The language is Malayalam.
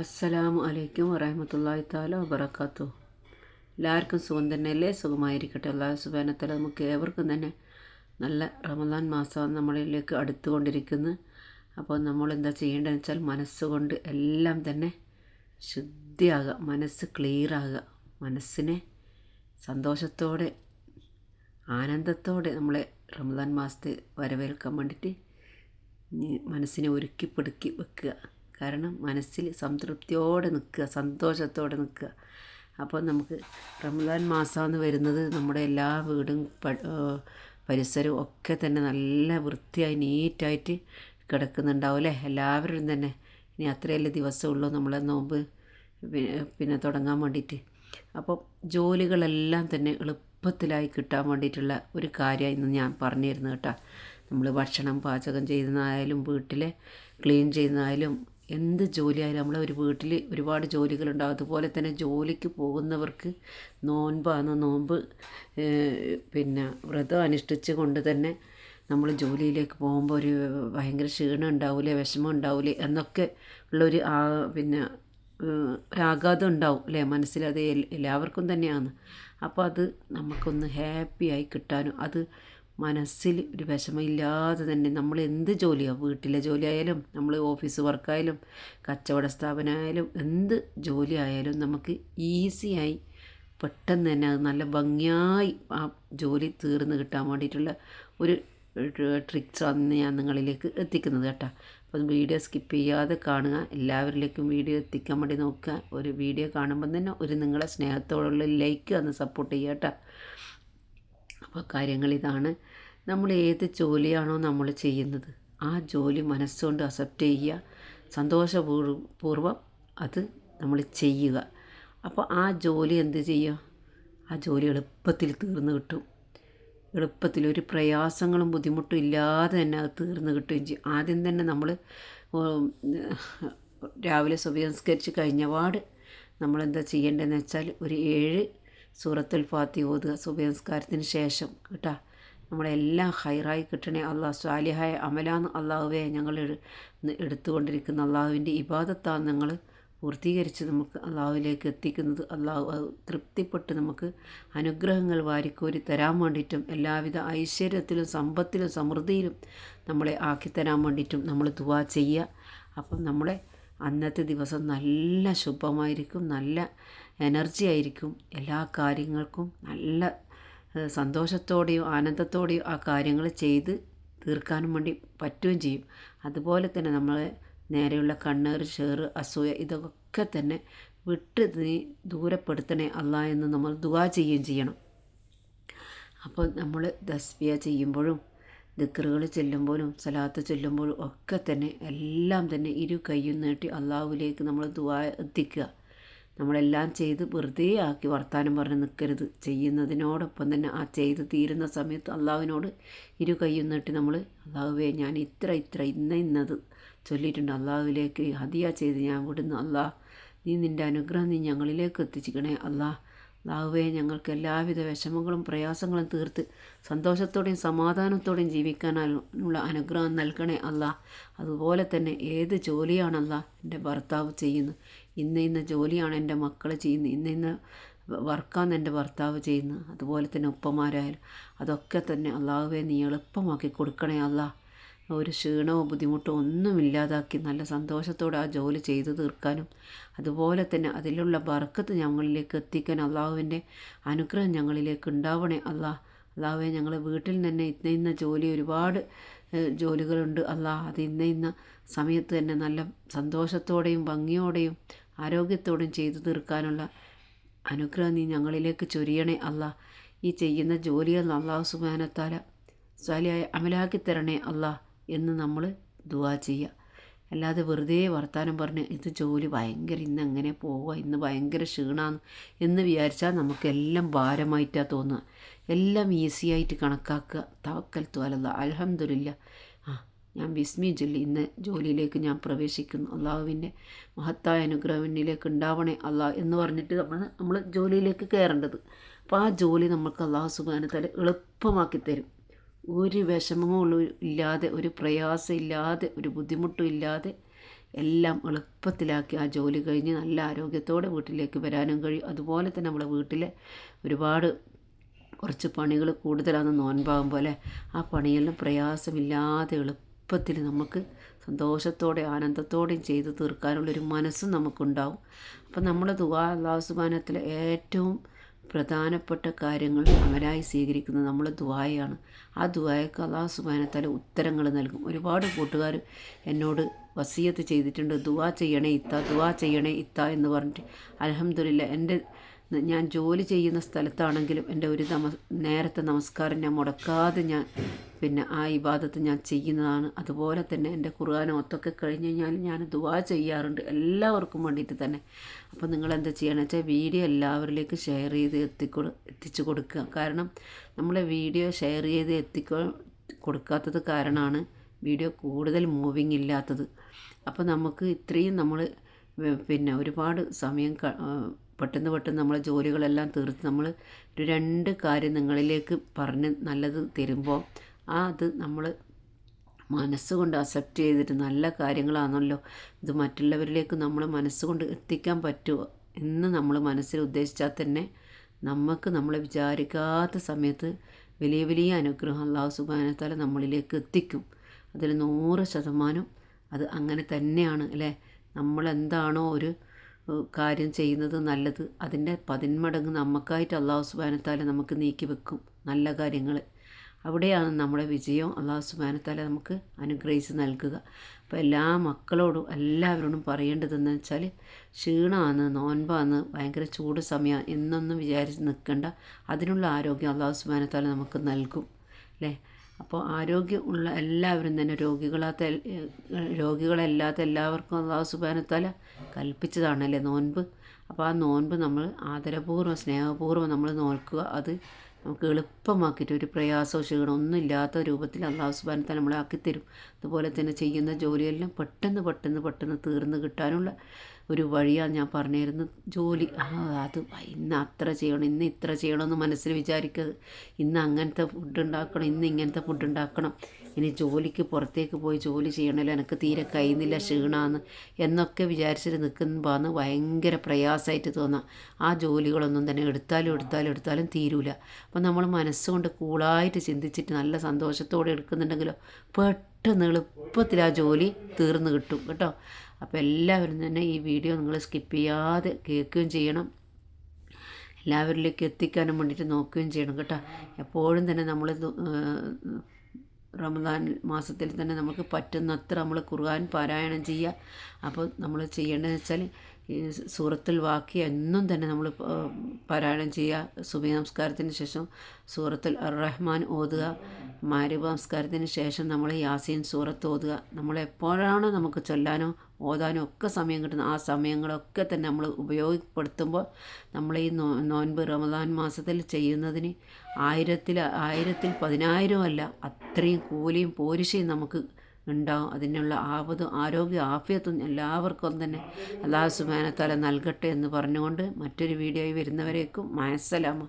അസ്സലാമു അലൈക്കും വറഹമത്തല്ലാഹി താല വബർക്കാത്തു എല്ലാവർക്കും സുഖം തന്നെയല്ലേ? സുഖമായിരിക്കട്ടെ. അള്ളാഹു സുബാനത്തല നമുക്ക് ഏവർക്കും തന്നെ നല്ല റമദാൻ മാസം നമ്മളിലേക്ക് അടുത്തുകൊണ്ടിരിക്കുന്നു അപ്പോൾ നമ്മൾ എന്താ ചെയ്യേണ്ടതെന്ന് വെച്ചാൽ മനസ്സുകൊണ്ട് എല്ലാം തന്നെ ശുദ്ധിയാകുക മനസ്സ് ക്ലിയർ ആകുക. മനസ്സിനെ സന്തോഷത്തോടെ ആനന്ദത്തോടെ നമ്മളെ റമദാൻ മാസത്തെ വരവേൽക്കാൻ വേണ്ടിയിട്ട് മനസ്സിനെ ഒരുക്കി പെടുക്കി വെക്കുക. കാരണം മനസ്സിൽ സംതൃപ്തിയോടെ നിൽക്കുക സന്തോഷത്തോടെ നിൽക്കുക. അപ്പോൾ നമുക്ക് റംസാൻ മാസമെന്ന് വരുന്നത്. നമ്മുടെ എല്ലാ വീടും പരിസരവും ഒക്കെ തന്നെ നല്ല വൃത്തിയായി നീറ്റായിട്ട് കിടക്കുന്നുണ്ടാവും അല്ലേ എല്ലാവരും തന്നെ. ഇനി അത്രയല്ലേ ദിവസമുള്ളൂ നമ്മളെ നോമ്പ് പിന്നെ തുടങ്ങാൻ വേണ്ടിയിട്ട്. അപ്പോൾ ജോലികളെല്ലാം തന്നെ എളുപ്പത്തിലായി കിട്ടാൻ വേണ്ടിയിട്ടുള്ള ഒരു കാര്യമായി ഇന്ന് ഞാൻ പറഞ്ഞിരുന്നു കേട്ടോ. നമ്മൾ ഭക്ഷണം പാചകം ചെയ്യുന്നതായാലും വീട്ടിലെ ക്ലീൻ ചെയ്യുന്നതായാലും എന്ത് ജോലിയായാലും നമ്മളെ ഒരു വീട്ടിൽ ഒരുപാട് ജോലികളുണ്ടാവും. അതുപോലെ തന്നെ ജോലിക്ക് പോകുന്നവർക്ക് നോൻപാണ് നോമ്പ് പിന്നെ വ്രതം അനുഷ്ഠിച്ച് കൊണ്ട് തന്നെ നമ്മൾ ജോലിയിലേക്ക് പോകുമ്പോൾ ഒരു ഭയങ്കര ക്ഷീണം ഉണ്ടാവില്ലേ വിഷമം ഉണ്ടാവില്ലേ എന്നൊക്കെ ഉള്ളൊരു ആ പിന്നെ ഒരാഘാതം ഉണ്ടാവും അല്ലേ? മനസ്സിൽ അത് എല്ലാവർക്കും തന്നെയാണ്. അപ്പോൾ അത് നമുക്കൊന്ന് ഹാപ്പിയായി കിട്ടാനും അത് മനസ്സിൽ ഒരു വിഷമമില്ലാതെ തന്നെ നമ്മൾ എന്ത് ജോലിയാണ് വീട്ടിലെ ജോലിയായാലും നമ്മൾ ഓഫീസ് വർക്കായാലും കച്ചവട സ്ഥാപനമായാലും എന്ത് ജോലി ആയാലും നമുക്ക് ഈസിയായി പെട്ടെന്ന് തന്നെ അത് നല്ല ഭംഗിയായി ആ ജോലി തീർന്നു കിട്ടാൻ വേണ്ടിയിട്ടുള്ള ഒരു ട്രിക്സ് ആണ് ഞാൻ നിങ്ങളിലേക്ക് എത്തിക്കുന്നത് കേട്ടോ. അപ്പം വീഡിയോ സ്കിപ്പ് ചെയ്യാതെ കാണുക. എല്ലാവരിലേക്കും വീഡിയോ എത്തിക്കാൻ വേണ്ടി നോക്കുക. ഒരു വീഡിയോ കാണുമ്പോൾ തന്നെ ഒരു നിങ്ങളെ സ്നേഹത്തോടുള്ള ലൈക്ക് അന്ന് സപ്പോർട്ട് ചെയ്യുക കേട്ടോ. അപ്പോൾ കാര്യങ്ങൾ ഇതാണ്. നമ്മൾ ഏത് ജോലിയാണോ നമ്മൾ ചെയ്യുന്നത്. ആ ജോലി മനസ്സുകൊണ്ട് അക്സെപ്റ്റ് ചെയ്യുക. സന്തോഷപൂർവം അത് നമ്മൾ ചെയ്യുക. അപ്പോൾ ആ ജോലി എന്ത് ചെയ്യുക? ആ ജോലി എളുപ്പത്തിൽ തീർന്നു കിട്ടും. എളുപ്പത്തിൽ ഒരു പ്രയാസങ്ങളും ബുദ്ധിമുട്ടും ഇല്ലാതെ തന്നെ അത് തീർന്നു കിട്ടുകയും ചെയ്യും. ആദ്യം തന്നെ നമ്മൾ രാവിലെ സുബിസംസ്കരിച്ച് കഴിഞ്ഞപാട് നമ്മളെന്താ ചെയ്യേണ്ടതെന്ന് വെച്ചാൽ ഒരു ഏഴ് സൂറത്തുൽ ഫാത്തി ഓതുക സുഭയസ്കാരത്തിന് ശേഷം കേട്ടോ? നമ്മളെല്ലാം ഹൈറായി കിട്ടണേ അള്ളാഹ് സ്വാലിഹായ അമലാന്ന് അള്ളാഹുവെ ഞങ്ങൾ എടുത്തുകൊണ്ടിരിക്കുന്ന അള്ളാഹുവിന്റെ ഇബാദത്താണ് ഞങ്ങൾ പൂർത്തീകരിച്ച് നമുക്ക് അള്ളാഹുവിലേക്ക് എത്തിക്കുന്നത്. അള്ളാഹു തൃപ്തിപ്പെട്ട് നമുക്ക് അനുഗ്രഹങ്ങൾ വാരിക്കോരി തരാൻ വേണ്ടിയിട്ടും എല്ലാവിധ ഐശ്വര്യത്തിലും സമ്പത്തിലും സമൃദ്ധിയിലും നമ്മളെ ആക്കിത്തരാൻ വേണ്ടിയിട്ടും നമ്മൾ ദുവാ ചെയ്യുക. അപ്പം നമ്മുടെ അന്നത്തെ ദിവസം നല്ല ശുഭമായിരിക്കും നല്ല എനർജി ആയിരിക്കും. എല്ലാ കാര്യങ്ങൾക്കും നല്ല സന്തോഷത്തോടെയും ആനന്ദത്തോടെയും ആ കാര്യങ്ങൾ ചെയ്ത് തീർക്കാനും വേണ്ടി പറ്റുകയും ചെയ്യും. അതുപോലെ തന്നെ നമ്മൾ നേരെയുള്ള കണ്ണേറ് ഷേറ് അസൂയ ഇതൊക്കെ തന്നെ വിട്ട് നീ ദൂരപ്പെടുത്തണേ അല്ല എന്ന് നമ്മൾ ദുവാ ചെയ്യുകയും ചെയ്യണം. അപ്പോൾ നമ്മൾ ദസ്ബിയ ചെയ്യുമ്പോഴും ദിക്കറുകൾ ചെല്ലുമ്പോഴും സലാത്ത് ചെല്ലുമ്പോഴും ഒക്കെ തന്നെ എല്ലാം തന്നെ ഇരു കൈയും നീട്ടി അള്ളാഹുവിലേക്ക് നമ്മൾ ദുവാ എത്തിക്കുക. നമ്മളെല്ലാം ചെയ്ത് വെറുതെ ആക്കി വർത്താനം പറഞ്ഞ് നിൽക്കരുത് ചെയ്യുന്നതിനോടൊപ്പം തന്നെ ആ ചെയ്ത് തീരുന്ന സമയത്ത് അള്ളാഹുവിനോട് ഇരു കൈയും നീട്ടി നമ്മൾ അള്ളാഹുവേ ഞാൻ ഇത്ര ഇത്ര ഇന്ന ഇന്നത് ചൊല്ലിയിട്ടുണ്ട്. അള്ളാഹുവിലേക്ക് ഹദിയ ചെയ്ത് ഞാൻ വിടുന്നു അള്ളാഹ് നീ നിന്റെ അനുഗ്രഹം നീ ഞങ്ങളിലേക്ക് എത്തിച്ചിക്കണേ അള്ളാഹ് അള്ളാഹുവേ ഞങ്ങൾക്ക് എല്ലാവിധ വിഷമങ്ങളും പ്രയാസങ്ങളും തീർത്ത് സന്തോഷത്തോടെയും സമാധാനത്തോടെയും ജീവിക്കാനുള്ള അനുഗ്രഹം നൽകണേ അല്ല അതുപോലെ തന്നെ ഏത് ജോലിയാണല്ല എന്റെ ഭർത്താവ് ചെയ്യുന്നത്? ഇന്ന ഇന്ന ജോലിയാണ് എന്റെ മക്കൾ ചെയ്യുന്നത്. ഇന്ന ഇന്ന വർക്കാണ് എന്റെ ഭർത്താവ് ചെയ്യുന്നത്. അതുപോലെ തന്നെ ഉപ്പമാരായാലും അതൊക്കെ തന്നെ അള്ളാഹുവെ നീ എളുപ്പമാക്കി കൊടുക്കണേ അല്ല ഒരു ക്ഷീണവും ബുദ്ധിമുട്ടോ ഒന്നും ഇല്ലാതാക്കി നല്ല സന്തോഷത്തോടെ ആ ജോലി ചെയ്തു തീർക്കാനും അതുപോലെ തന്നെ അതിലുള്ള ബർക്കത്ത് ഞങ്ങളിലേക്ക് എത്തിക്കാൻ അള്ളാഹുവിന്റെ അനുഗ്രഹം ഞങ്ങളിലേക്ക് ഉണ്ടാവണേ അള്ളാഹ് അള്ളാഹുവെ ഞങ്ങൾ വീട്ടിൽ തന്നെ ഇന്ന ഇന്ന ജോലി ഒരുപാട് ജോലികളുണ്ട് അള്ളാഹ് അത് ഇന്ന ഇന്ന സമയത്ത് തന്നെ നല്ല സന്തോഷത്തോടെയും ഭംഗിയോടെയും ആരോഗ്യത്തോടെയും ചെയ്തു തീർക്കാനുള്ള അനുഗ്രഹം നീ ഞങ്ങളിലേക്ക് ചൊരിയണേ അല്ല. ഈ ചെയ്യുന്ന ജോലികൾ അള്ളാഹു സുബാനത്താല സ്വാലിയായ അമലാക്കി തരണേ അല്ല എന്ന് നമ്മൾ ദുവാ ചെയ്യുക അല്ലാതെ വെറുതെ വർത്തമാനം പറഞ്ഞ് ഇത് ജോലി ഭയങ്കര ഇന്ന് എങ്ങനെ പോവുക ഇന്ന് ഭയങ്കര ക്ഷീണമാണ് എന്ന് വിചാരിച്ചാൽ നമുക്കെല്ലാം ഭാരമായിട്ടാണ് തോന്നുക. എല്ലാം ഈസിയായിട്ട് കണക്കാക്കുക. തവക്കൽ തോലല്ല അലഹമില്ല ഞാൻ ബിസ്മി ചൊല്ലി ഇന്ന് ജോലിയിലേക്ക് ഞാൻ പ്രവേശിക്കുന്നു. അള്ളാഹുവിന്റെ മഹത്തായ അനുഗ്രഹവിനിലേക്ക് ഉണ്ടാവണേ അള്ളാഹ് എന്ന് പറഞ്ഞിട്ട് നമ്മൾ നമ്മൾ ജോലിയിലേക്ക് കയറേണ്ടത്. അപ്പോൾ ആ ജോലി നമുക്ക് അള്ളാഹു സുബാനത്തല എളുപ്പമാക്കി തരും. ഒരു വിഷമങ്ങളും ഇല്ലാതെ ഒരു പ്രയാസം ഇല്ലാതെ ഒരു ബുദ്ധിമുട്ടും ഇല്ലാതെ എല്ലാം എളുപ്പത്തിലാക്കി ആ ജോലി കഴിഞ്ഞ് നല്ല ആരോഗ്യത്തോടെ വീട്ടിലേക്ക് വരാനും കഴിയും. അതുപോലെ തന്നെ നമ്മളെ വീട്ടിലെ ഒരുപാട് കുറച്ച് പണികൾ കൂടുതലാണ് നോൻപാകും പോലെ ആ പണിയെല്ലാം പ്രയാസമില്ലാതെ എളുപ്പത്തിൽ നമുക്ക് സന്തോഷത്തോടെ ആനന്ദത്തോടെയും ചെയ്തു തീർക്കാനുള്ളൊരു മനസ്സും നമുക്കുണ്ടാവും. അപ്പം നമ്മൾ ദുവാ അള്ളാഹു സുബാനത്തിലെ ഏറ്റവും പ്രധാനപ്പെട്ട കാര്യങ്ങൾ അമലായി സ്വീകരിക്കുന്നത് നമ്മൾ ദുവായാണ് ആ ദുവായക്ക് അള്ളാഹു സുബാനത്താല ഉത്തരങ്ങൾ നൽകും. ഒരുപാട് കൂട്ടുകാർ എന്നോട് വസീയത്ത് ചെയ്തിട്ടുണ്ട്. ദുവാ ചെയ്യണേ ഇത്ത ദുവാ ചെയ്യണേ ഇത്ത എന്ന് പറഞ്ഞിട്ട്. അലഹമില്ല എന്റെ ഞാൻ ജോലി ചെയ്യുന്ന സ്ഥലത്താണെങ്കിലും എന്റെ ഒരു നമ നേരത്തെ നമസ്കാരം ഞാൻ മുടക്കാതെ ഞാൻ പിന്നെ ആ ഇബാദത്ത് ഞാൻ ചെയ്യുന്നതാണ്. അതുപോലെ തന്നെ എന്റെ ഖുർആൻ ഒത്തൊക്കെ കഴിഞ്ഞ് കഴിഞ്ഞാൽ ഞാൻ ദുവാ ചെയ്യാറുണ്ട് എല്ലാവർക്കും വേണ്ടിയിട്ട് തന്നെ. അപ്പോൾ നിങ്ങൾ എന്താ ചെയ്യണം വെച്ചാൽ വീഡിയോ എല്ലാവരിലേക്ക് ഷെയർ ചെയ്ത് എത്തിക്കൊ എത്തിച്ചു കൊടുക്കുക. കാരണം നമ്മളെ വീഡിയോ ഷെയർ ചെയ്ത് എത്തിക്കൊ കൊടുക്കാത്തത് കാരണമാണ് വീഡിയോ കൂടുതൽ മൂവിങ് ഇല്ലാത്തത്. അപ്പോൾ നമുക്ക് ഇത്രയും നമ്മൾ പിന്നെ ഒരുപാട് സമയം പെട്ടെന്ന് പെട്ടെന്ന് നമ്മളെ ജോലികളെല്ലാം തീർത്ത് നമ്മൾ ഒരു രണ്ട് കാര്യം നിങ്ങളിലേക്ക് പറഞ്ഞ് നല്ലത് തരുമ്പോൾ ആ അത് നമ്മൾ മനസ്സുകൊണ്ട് അക്സെപ്റ്റ് ചെയ്തിട്ട് നല്ല കാര്യങ്ങളാണല്ലോ. ഇത് മറ്റുള്ളവരിലേക്ക് നമ്മൾ മനസ്സുകൊണ്ട് എത്തിക്കാൻ പറ്റുമോ എന്ന് നമ്മൾ മനസ്സിൽ ഉദ്ദേശിച്ചാൽ തന്നെ നമുക്ക് നമ്മൾ വിചാരിക്കാത്ത സമയത്ത് വലിയ വലിയ അനുഗ്രഹം അള്ളാഹു സുബാനത്താല നമ്മളിലേക്ക് എത്തിക്കും. അതിൽ നൂറ് ശതമാനം അത് അങ്ങനെ തന്നെയാണ് അല്ലേ? നമ്മളെന്താണോ ഒരു കാര്യം ചെയ്യുന്നത് നല്ലത് അതിന്റെ പതിന്മടങ്ങ് നമുക്കായിട്ട് അള്ളാഹു സുബാനത്താല നമുക്ക് നീക്കി വെക്കും നല്ല കാര്യങ്ങൾ അവിടെയാണ് നമ്മുടെ വിജയം അള്ളാഹു സുബാനത്താല നമുക്ക് അനുഗ്രഹിച്ച് നൽകുക. അപ്പോൾ എല്ലാ മക്കളോടും എല്ലാവരോടും പറയേണ്ടതെന്ന് വെച്ചാൽ ക്ഷീണമാണ് നോൻപാണ് ഭയങ്കര ചൂട് സമയമാണ് എന്നൊന്നും വിചാരിച്ച് നിൽക്കേണ്ട അതിനുള്ള ആരോഗ്യം അള്ളാഹു സുബാനത്താല നമുക്ക് നൽകും. അല്ലേ? അപ്പോൾ ആരോഗ്യം ഉള്ള എല്ലാവരും തന്നെ രോഗികളാത്ത രോഗികളല്ലാത്ത എല്ലാവർക്കും അള്ളാഹു സുബാനത്താല കൽപ്പിച്ചതാണല്ലേ നോൻപ്? അപ്പോൾ ആ നോൻപ് നമ്മൾ ആദരപൂർവം സ്നേഹപൂർവം നമ്മൾ നോക്കുക അത് നമുക്ക് എളുപ്പമാക്കിയിട്ട് ഒരു പ്രയാസമോ ക്ഷീണമോ ഒന്നും ഇല്ലാത്ത രൂപത്തിൽ അള്ളാഹു സുബാനത്താല നമ്മളെ ആക്കിത്തരും. അതുപോലെ തന്നെ ചെയ്യുന്ന ജോലിയെല്ലാം പെട്ടെന്ന് പെട്ടെന്ന് പെട്ടെന്ന് തീർന്ന് കിട്ടാനുള്ള ഒരു വഴിയാണ് ഞാൻ പറഞ്ഞിരുന്നത്. ജോലി. അത് ഇന്ന് അത്ര ചെയ്യണം ഇന്ന് ഇത്ര ചെയ്യണമെന്ന് മനസ്സിൽ വിചാരിക്കരുത്. ഇന്ന് അങ്ങനത്തെ ഫുഡ് ഉണ്ടാക്കണം ഇന്ന് ഇങ്ങനത്തെ ഫുഡ് ഉണ്ടാക്കണം. ഇനി ജോലിക്ക് പുറത്തേക്ക് പോയി ജോലി ചെയ്യണമല്ലോ എനിക്ക് തീരെ കഴിയുന്നില്ല ക്ഷീണമാണ് എന്നൊക്കെ വിചാരിച്ചിട്ട് നിൽക്കുമ്പോഴാണ് ഭയങ്കര പ്രയാസമായിട്ട് തോന്നാം. ആ ജോലികളൊന്നും തന്നെ എടുത്താലും എടുത്താലും എടുത്താലും തീരൂല. അപ്പം നമ്മൾ മനസ്സുകൊണ്ട് കൂളായിട്ട് ചിന്തിച്ചിട്ട് നല്ല സന്തോഷത്തോടെ എടുക്കുന്നുണ്ടെങ്കിലോ പെട്ടെന്ന് എളുപ്പത്തിൽ ആ ജോലി തീർന്നു കിട്ടും കേട്ടോ. അപ്പോൾ എല്ലാവരും തന്നെ ഈ വീഡിയോ നിങ്ങൾ സ്കിപ്പ് ചെയ്യാതെ കേൾക്കുകയും ചെയ്യണം. എല്ലാവരിലേക്ക് എത്തിക്കാനും വേണ്ടിയിട്ട് നോക്കുകയും ചെയ്യണം കേട്ടോ. എപ്പോഴും തന്നെ നമ്മൾ റമദാൻ മാസത്തിൽ തന്നെ നമുക്ക് പറ്റുന്നത്ര നമ്മൾ ഖുർആൻ പാരായണം ചെയ്യുക. അപ്പോൾ നമ്മൾ ചെയ്യേണ്ടതെന്ന് വെച്ചാൽ സൂറത്തുൽ വാക്കി എന്നും തന്നെ നമ്മൾ പാരായണം ചെയ്യുക. സുബി നമസ്കാരത്തിന് ശേഷം സൂറത്തിൽ അർ റഹ്മാൻ ഓതുക. മാരിബ് നമസ്കാരത്തിന് ശേഷം നമ്മൾ യാസീൻ സൂറത്ത് ഓതുക. നമ്മൾ എപ്പോഴാണ് നമുക്ക് ചൊല്ലാനോ ഓതാനോ ഒക്കെ സമയം കിട്ടുന്നത് ആ സമയങ്ങളൊക്കെ തന്നെ നമ്മൾ ഉപയോഗപ്പെടുത്തുമ്പോൾ നമ്മൾ ഈ നോൻപ് റമദാൻ മാസത്തിൽ ചെയ്യുന്നതിന് ആയിരത്തിൽ ആയിരത്തിൽ പതിനായിരം അല്ല അത്രയും കൂലിയും പോരിശയും നമുക്ക് ഉണ്ടാവും. അതിനുള്ള ആപതും ആരോഗ്യ ആഫിയത്തും എല്ലാവർക്കും തന്നെ അള്ളാഹു സുബാനത്താല നൽകട്ടെ എന്ന് പറഞ്ഞുകൊണ്ട് മറ്റൊരു വീഡിയോയിൽ വരുന്നവരേക്കും മായസലാമ